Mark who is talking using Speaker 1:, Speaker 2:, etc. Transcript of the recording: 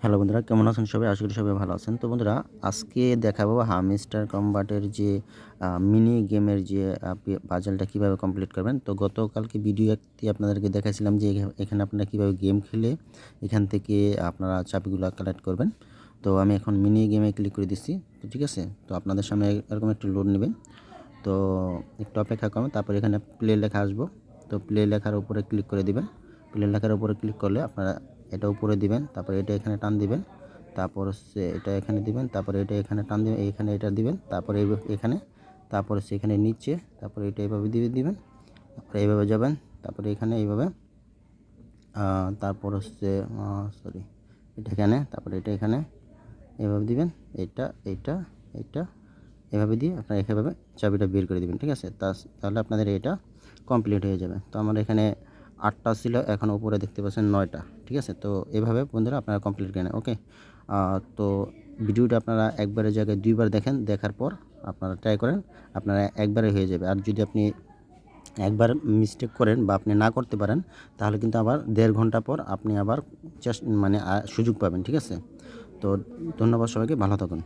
Speaker 1: Hello বন্ধুরা, কেমন আছেন সবাই? আশা করি সবাই ভালো আছেন। তো বন্ধুরা, আজকে দেখাবো হামিস্টার কম্বাটের যে মিনি গেমের যে পাজলটা কীভাবে কমপ্লিট করবেন। তো গতকালকে ভিডিও একটি আপনাদেরকে দেখাইছিলাম যে, এখা- এখানে আপনারা কীভাবে গেম খেলে এখান থেকে আপনারা চাবিগুলো কালেক্ট করবেন। তো আমি এখন মিনি গেমে ক্লিক করে দিচ্ছি। তো ঠিক আছে? তো আপনাদের সামনে এরকম একটু লোড নেবেন তো একটু অপেক্ষা করবেন তারপর এখানে প্লে লেখা আসব। তো প্লে লেখার উপরে ক্লিক করে দিবেন। প্লে লেখার উপরে ক্লিক করলে আপনারা এটা উপরে দিবেন, তারপরে এটা এখানে টান দিবেন, তারপর হচ্ছে এটা এখানে দিবেন, তারপরে এটা এখানে টান দিবেন, এখানে এটা দিবেন, তারপরে এখানে তারপরে এখানে নিচে, তারপরে এটা এইভাবে দিয়ে দিবেন, তারপরে এইভাবে যাবেন, তারপরে এখানে এইভাবে তারপর হচ্ছে সরি এটা এখানে, তারপরে এটা এখানে, এভাবে দিবেন, এটা এইটা এইটা এভাবে দিয়ে আপনারা এভাবে চাবিটা বের করে দিবেন, ঠিক আছে? তাহলে আপনাদের এটা কমপ্লিট হয়ে যাবে। তো আমার এখানে আটটা ছিল, এখন উপরে দেখতে পাচ্ছেন নয়টা, ঠিক আছে? তো এভাবে বন্ধুরা আপনারা কমপ্লিট করেন ওকে তো ভিডিওটা আপনারা একবারের জায়গায় দুইবার দেখেন, দেখার পর আপনারা ট্রাই করেন, আপনারা একবারে হয়ে যাবে। আর যদি আপনি একবার মিস্টেক করেন বা আপনি না করতে পারেন, তাহলে কিন্তু আবার দেড় ঘণ্টা পর আপনি আবার চেষ্টা মানে সুযোগ পাবেন, ঠিক আছে? তো ধন্যবাদ সবাইকে, ভালো থাকুন।